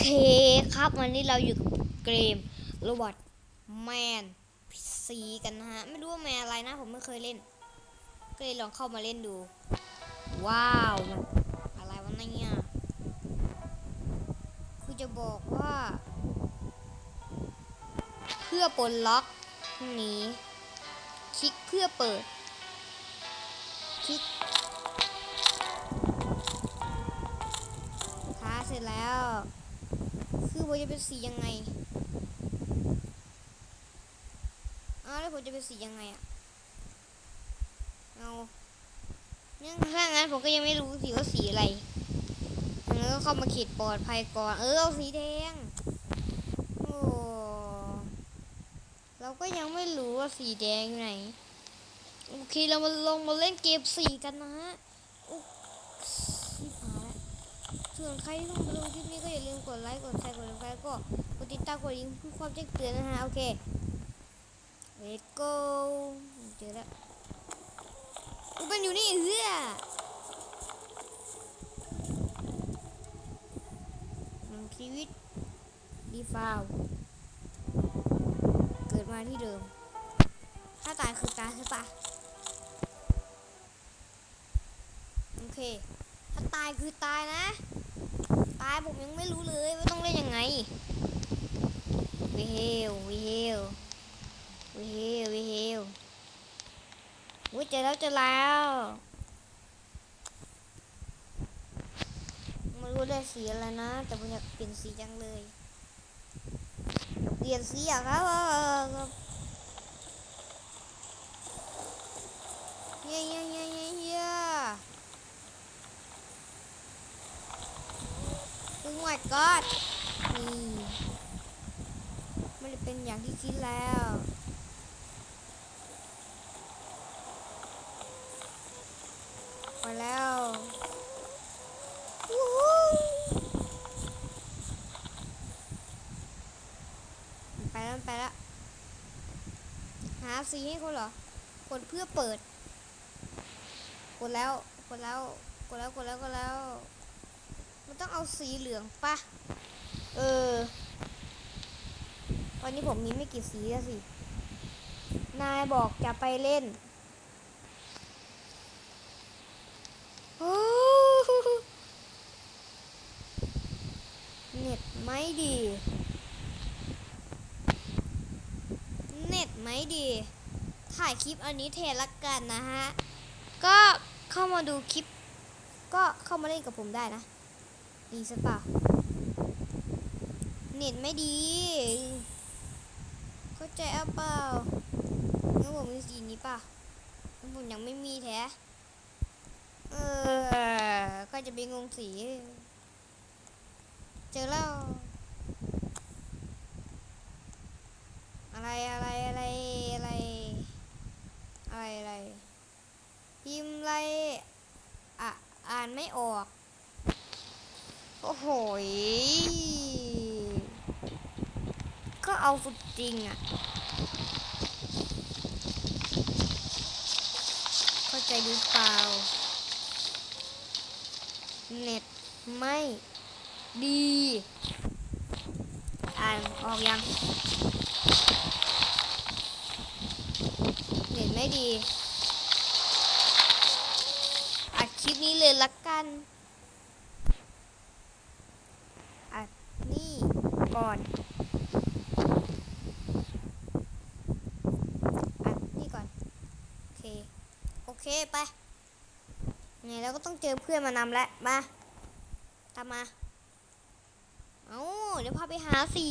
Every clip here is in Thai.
เคครับวันนี้เราอยู่กับเกมโรบอทแมนซีกันนะฮะ ไม่รู้ว่าแมนอะไรนะ ผมไม่เคยเล่น ก็เลยลองเข้ามาเล่นดู ว้าว อะไรวะเนี่ยคือจะบอกว่า เพื่อปลดล็อกนี้คลิกเพื่อเปิด คลิกค้าเสร็จแล้ว คือผมจะเป็นสียังไงอ้าวแล้วผมจะเป็นสียังไงอะเอาเนี่ยถ้างั้นผมก็ยังไม่รู้สิว่าสีอะไรงั้นก็เข้ามาขีดปลอดภัยก่อน เออเอาสีแดง โอ้เราก็ยังไม่รู้ว่าสีแดงอยู่ไหน โอเคเรามาลงมาเล่นเกมสีกันนะฮะโอ้ชิบห ส่วนใครที่เพิ่งมาดูคลิปนี้ก็อย่าลืมกดไลค์ กดแชร์ กดติดตามก็กดติดตามกดลิงเพื่อความแจ้งเตือนนะฮะ โอเค let's go เจอแล้วอุยมันอยู่นี่เฮือหนึ่งชีวิตดีฟาว เกิดมาที่เดิม ถ้าตายคือตายใช่ปะโอเค ถ้าตายคือตายนะ ตายผมยังไม่รู้เลยว่าต้องเล่นยังไงวิเฮลวิเฮลวิเฮลวิเฮลอุ้ยเจอแล้วเจอแล้วไม่รู้ได้สีอะไรนะ แต่ผมอยากเปลี่ยนสีจังเลย เปลี่ยนสีอะครับเย้เย้เย้เย้ เย้โอ้ my god นี่ไม่ได้เป็นอย่างที่คิดแล้วไปแล้ววู้ไปแล้วไปแล้วหาสีให้เขาเหรอกดเพื่อเปิด กดแล้ว กดแล้ว กดแล้ว กดแล้ว กดแล้ว มันต้องเอาสีเหลืองปะเออ ตอนนี้ผมมีไม่กี่สีแล้วสิ นายบอกจะไปเล่นโอ้โหเน็ตไม่ดี เน็ตไม่ดี ถ่ายคลิปอันนี้เทละกันนะฮะ ก็เข้ามาดูคลิป ก็เข้ามาเล่นกับผมได้นะ ดีใช่ปะเน็ตไม่ดี เข้าใจเอาเปล่างั้นผมมีสีนี้ป่ะผมยังไม่มีแท้ เออ ก็จะไปงงสี เจอแล้ว อะไรอะไรอะไรอะไร อะไรอะไร พิมพ์อะไร อะ อ่านไม่ออก โอ้โหก็เอาสุดจริงอะ่ะ เข้าใจหรือเปล่า เน็ตไม่ดี อ่านออกยัง เน็ตไม่ดี อัดคลิปนี้เลยละกัน อัดนี่ก่อน อัดนี่ก่อน โอเค โอ เคไปไงเราก็ต้องเจอเพื่อนมานำแล้วมาตามมา เอาเดี๋ยวพาไปหาสี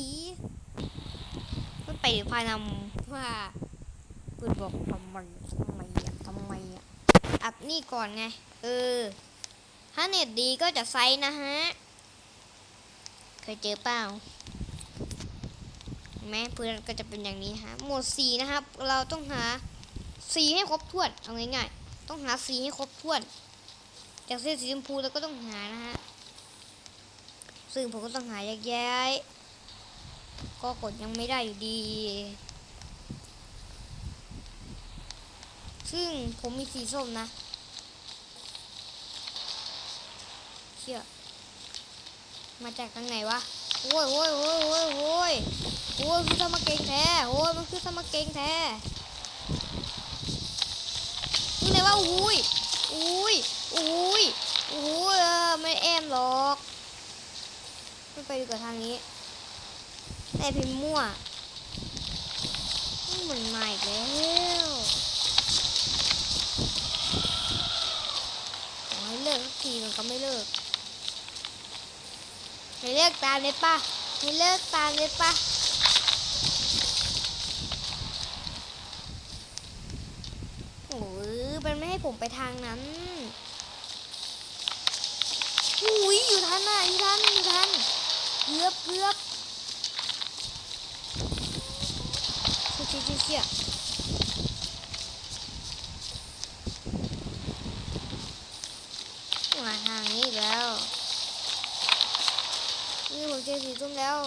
ไม่ไปเดี๋ยวพานำว่าเพื่อนบอกทำไมทำไมอะทำไมอะอัดนี่ก่อนไง เออ ถ้าเน็ตดีก็จะไซส์นะฮะ เคยเจอเปล่าเห็นไหมเพื่อนก็จะเป็นอย่างนี้ฮะ หมวดสีนะครับ เราต้องหา สีให้ครบถ้วนเอาง่ายๆต้องหาสีให้ครบถ้วนจากเส้นสีชมพูเราก็ต้องหานะฮะซึ่งผมก็ต้องหาแยกแยะก็กดยังไม่ได้อยู่ดี ซึ่งผมมีสีส้มนะเชื่อมาจากทางไหนวะโอ้ยโอ้ยโอ้ยโอ้ยโอ้ยโอ้ยคือสมาเก่งแท้โอ้ยมันคือสมาเก่งแท้ นี่เลยว่าอุ้ยอุ้ยอุ้ยอุ้ยไม่แอมหรอกไม่ไปดีกว่าทางนี้ แต่พิมพ์มั่วนี่มันมาอีกแล้วขอให้เลิกทีมันก็ไม่เลิกให้เลิกตามเลยป่ะให้เลิกตามเลยป่ะโอ้ยมันไม่ให้ผมไปทางนั้นอุ้ยอยู่ทันน่ะอยู่ทันอยู่ทันเกือบเกือบเชี่ยเชี่ยเชี่ยมาทางนี้แล้วนี่ผมเจอสีส้มแล้ว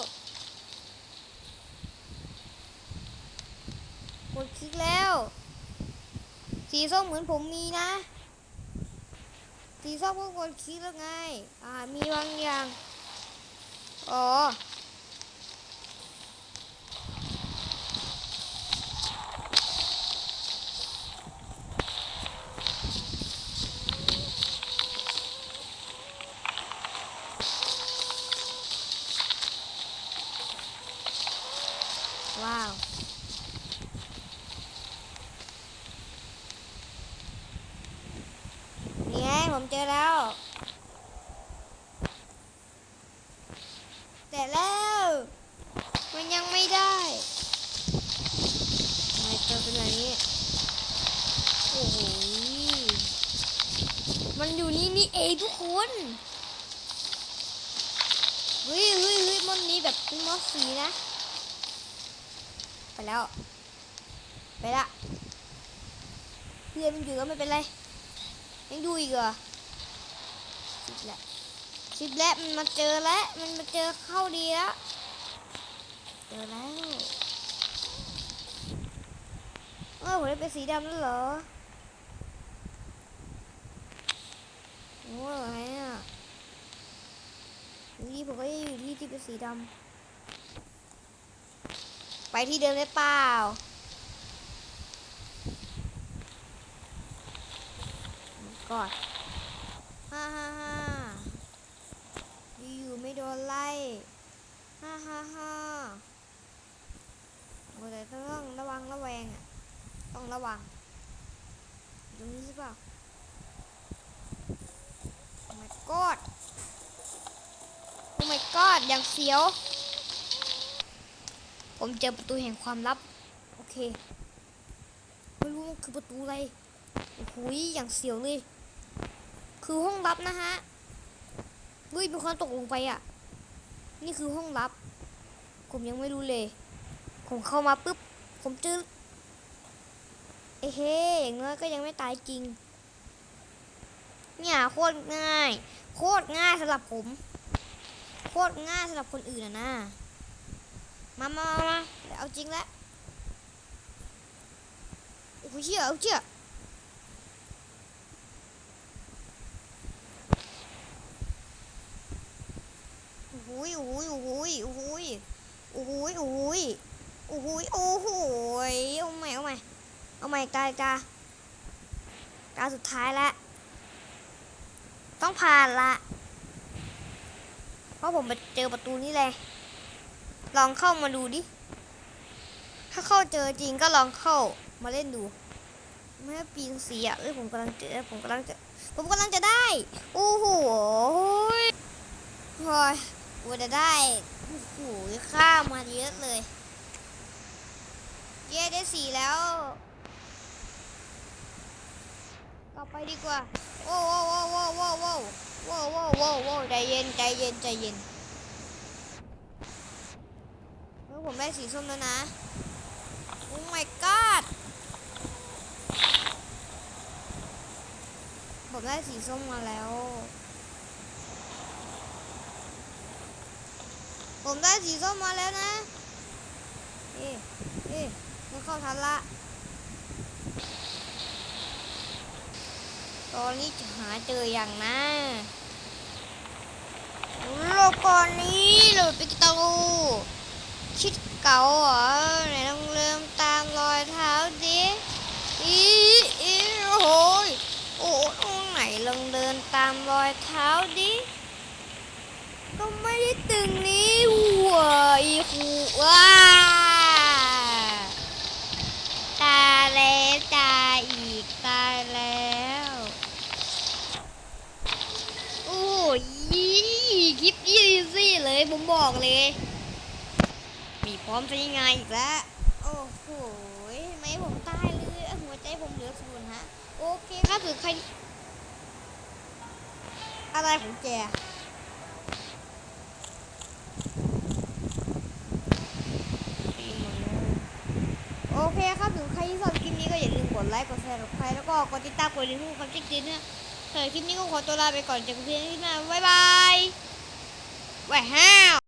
กดคลิกแล้ว สีส้มเหมือนผมมีนะ สีส้มก็กดคลิกแล้วไง อ่า มีบางอย่าง อ๋อ ว้าว นี่ไงผม เจอแล้ว แต่แล้ว มันยังไม่ได้ทำไมเจอเป็นแบบนี้ โอ้โห มันอยู่นี่นี่เองทุกคนเฮ้ยเฮ้ยเฮ้ยมันนี้แบบมอสสีนะ ไปแล้ว ไปละเพื่อนมันอยู่ก็ไม่เป็นไรยังดูอีกเหรอ ชิบแล้วชิบแล้วมันมาเจอแล้วมันมาเจอเข้าดีแล้วเจอแล้วเออผมได้เป็นสีดำแล้วเหรอโอ้ยอะไรอะนี่ผมก็อยู่ที่ที่เป็นสีดำไปที่เดิมได้เปล่าก่อนฮ่าฮ่าฮ่า ไม่โดนไล่ฮ่าฮ่าฮ่าโอ้แต่ต้องระวังระแวงอะ ต้องระวัง ตรงนี้ใช่เปล่าโอ้ my god โอ้ my god อย่างเสียว ผมเจอประตูแห่งความลับ โอเค ไม่รู้มันคือประตูอะไรโอ้ยอย่างเสียวเลย คือห้องลับนะฮะ เฮ้ยมีคนตกลงไปอะ นี่คือห้องลับ ผมยังไม่รู้เลย ผมเข้ามาปุ๊บ ผมเจอเอ้เฮ้อย่างน้อยก็ยังไม่ตายจริง เนี่ยโคตรง่าย โคตรง่ายสำหรับผม โคตรง่ายสำหรับคนอื่นอะนะมามามามาเอาจริงแล้วโอ้โหเชี่ยเอาเชี่ยโอ้ยโอ้ยโอ้ยโอ้ยโอ้ยโอ้ยโอ้ยโอ้โหยเอาใหม่เอาใหม่เอาใหม่ตาตาตาสุดท้ายแล้วต้องผ่านละ เพราะผมไปเจอประตูนี้เลย ลองเข้ามาดูดิ ถ้าเข้าเจอจริงก็ลองเข้ามาเล่นดู ไม่ปีนเสีอะเอ้ยผมกำลังเจอผมกำลังจะ ผมกำลังจะได้ โอ้โหยโอ้ย กูจะได้โอ้โหข้ามาเยอะเลย เย้ได้สี่แล้วต่อไปดีกว่าโอ้โว้โว้โว้โว้โว้โว้โว้โว้โว้ใจเย็นใจเย็นใจเย็นเฮ้ยผมได้สีส้มแล้วนะโอ้ my god ผมได้สีส้มมาแล้ว ผมได้สีส้มมาแล้วนะ เอ๊เอ๊ะไม่เข้าทันละ ตอนนี้จะหาเจออย่างนะโลกก่อนนี้เลปิกาตูชิดเก่าเหรอไหนลองเริ่มตามรอยเท้าดิอีอีโอ้ยโอ้ตรงไหนลองเดินตามรอยเท้าดิ ก็ไม่ได้ตึงนี้หัวอีคูว้าตาแล้วตาอีกตายแล้วโอ้ยคลิปอีซี่เลยผมบอกเลย มีพร้อมใช้งานอีกแล้วโอ้โหไมผมตายเลยหัวใจผมเหลือศูนย์ฮะโอเคครับถือใครอะไรของแก โอเคครับถึงใครที่ชอบคลิปนี้ก็อย่าลืมก ดไลค์กดแชร์กดใครแล้วก็กดติดตามกดดิ่งหูความจริงเตือนนะสำหรับคลิปนี้ก็ขอตัวลาไปก่อนเจอกันเพียงที่หน้าบ๊ายบายว้าว